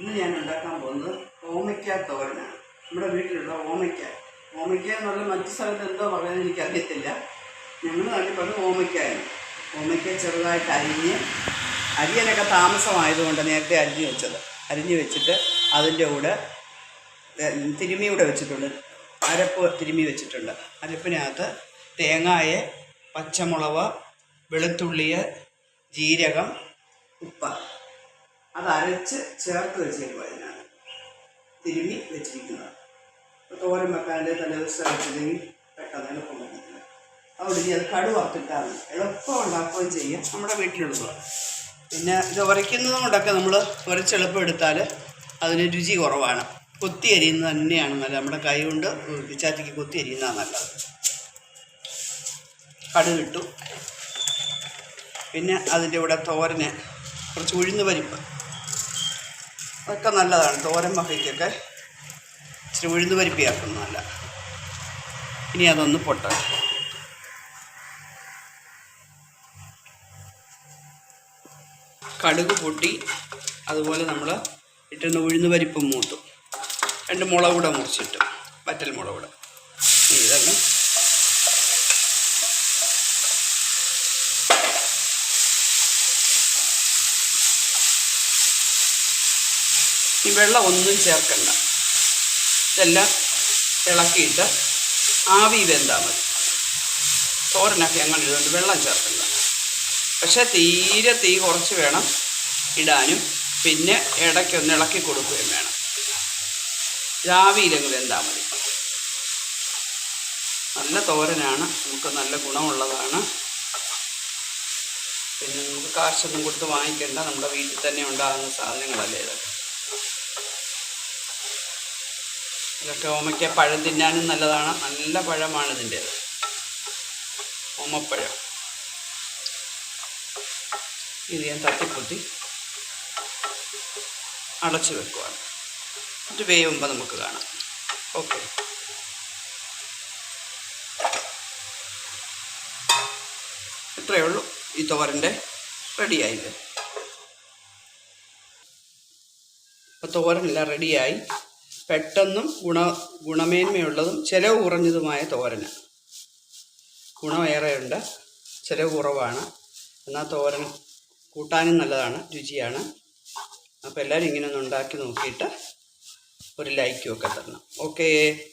ഇന്ന് ഞാൻ ഉണ്ടാക്കാൻ പോകുന്നത് ഓമയ്ക്ക തോരനാണ്. നമ്മുടെ വീട്ടിലുള്ള ഓമയ്ക്ക. ഓമയ്ക്ക എന്നുള്ള മറ്റു സ്ഥലത്ത് എന്തോ പറയുന്നത് എനിക്ക് അറിയത്തില്ല ഞങ്ങൾ നാട്ടിൽ പറഞ്ഞു ഓമയ്ക്കായാണ്. ഓമയ്ക്ക ചെറുതായിട്ട് അരിഞ്ഞ് അരിയനൊക്കെ താമസമായതുകൊണ്ട് നേരത്തെ അരിഞ്ഞ് വെച്ചത്. അരിഞ്ഞ് വെച്ചിട്ട് അതിന്റെ കൂടെ കൂടെ വെച്ചിട്ടുണ്ട്. അരപ്പ് തിരുമ്മി വെച്ചിട്ടുണ്ട്. അരപ്പിനകത്ത് തേങ്ങായ പച്ചമുളക് വെളുത്തുള്ളിയ ജീരകം ഉപ്പ്. അത് അരച്ച് ചേർത്ത് വെച്ചേക്കും അതിനാണ് തിരുമി വെച്ചിരിക്കുന്നത് ഇപ്പോൾ തോരൻ വെക്കാന്റെ തലേദിവസം വെച്ചില്ലെങ്കിൽ പെട്ടെന്ന് എളുപ്പം പറ്റത്തില്ല അതുകൊണ്ട് ഇനി അത് കടുവാക്കിട്ടാൽ മതി എളുപ്പം ഉണ്ടാക്കുകയും ചെയ്യാം. നമ്മുടെ വീട്ടിലുള്ളതാണ് പിന്നെ ഇത് ഉരയ്ക്കുന്നത് കൊണ്ടൊക്കെ നമ്മൾ ഉരച്ചെളുപ്പം എടുത്താൽ അതിന് രുചി കുറവാണ്. കൊത്തി അരിയുന്നത് തന്നെയാണ് നല്ലത് നമ്മുടെ കൈ കൊണ്ട് പിച്ചാത്തിക്ക് കൊത്തി അരിയുന്നതാണ് നല്ലത്. കടുക് ഇട്ടു പിന്നെ അതിന്റെ കൂടെ തോരന് കുറച്ച് ഉഴുന്ന് പരിപ്പ്. അതൊക്കെ നല്ലതാണ്. തോരൻ വകയ്ക്കൊക്കെ ഇച്ചിരി ഉഴുന്ന് പരിപ്പിയാക്കുന്നതല്ല. ഇനി അതൊന്ന് പൊട്ട കടുക് പൊട്ടി അതുപോലെ നമ്മൾ ഇട്ടുന്ന ഉഴുന്ന് പരിപ്പ് മൂത്തും. രണ്ട് മുളക് കൂടെ മുറിച്ചിട്ടു വറ്റൽ മുളക് കൂടെ ഇനി ഇതങ്ങ് ഈ വെള്ളം ഒന്നും ചേർക്കണ്ട. ഇതെല്ലാം ഇളക്കിയിട്ട് ആവി വെന്താൽ മതി. തോരനൊക്കെ അങ്ങനെ ഇടുന്നുണ്ട് വെള്ളം ചേർക്കണ്ട. പക്ഷേ തീരെ തീ കുറച്ച് വേണം ഇടാനും. പിന്നെ ഇടയ്ക്കൊന്ന് ഇളക്കി കൊടുക്കുകയും വേണം. രാവിയിലങ്ങ് വെന്താൽ മതി. നല്ല തോരനാണ്. നമുക്ക് നല്ല ഗുണമുള്ളതാണ്. പിന്നെ നമുക്ക് കാശൊന്നും കൊടുത്ത് വാങ്ങിക്കേണ്ട. നമ്മുടെ വീട്ടിൽ തന്നെ ഉണ്ടാകുന്ന സാധനങ്ങളല്ലേ ഇതൊക്കെ. ഇതൊക്കെ ഓമയ്ക്ക പഴം തിന്നാനും നല്ലതാണ്. നല്ല പഴമാണ് ഇതിന്റേത് ഓമപ്പഴം. ഇത് ഞാൻ തട്ടിപ്പൊത്തി അടച്ചു വെക്കുവാണ്. ഇത് വേവുമ്പോൾ നമുക്ക് കാണാം. ഓക്കെ. ഇത്രയേ ഉള്ളൂ. ഈ തോരന്റെ റെഡിയായില്ലേ? അപ്പോൾ തോരനെല്ലാം റെഡിയായി. പെട്ടെന്നും ഗുണ ഗുണമേന്മയുള്ളതും ചിലവ് കുറഞ്ഞതുമായ തോരന്. ഗുണമേറെയുണ്ട് ചിലവ് കുറവാണ്. എന്നാൽ തോരൻ കൂട്ടാനും നല്ലതാണ് രുചിയാണ്. അപ്പോൾ എല്ലാവരും ഇങ്ങനെ ഒന്ന് ഉണ്ടാക്കി നോക്കിയിട്ട് ഒരു ലൈക്കും ഒക്കെ തരണം. ഓക്കേ.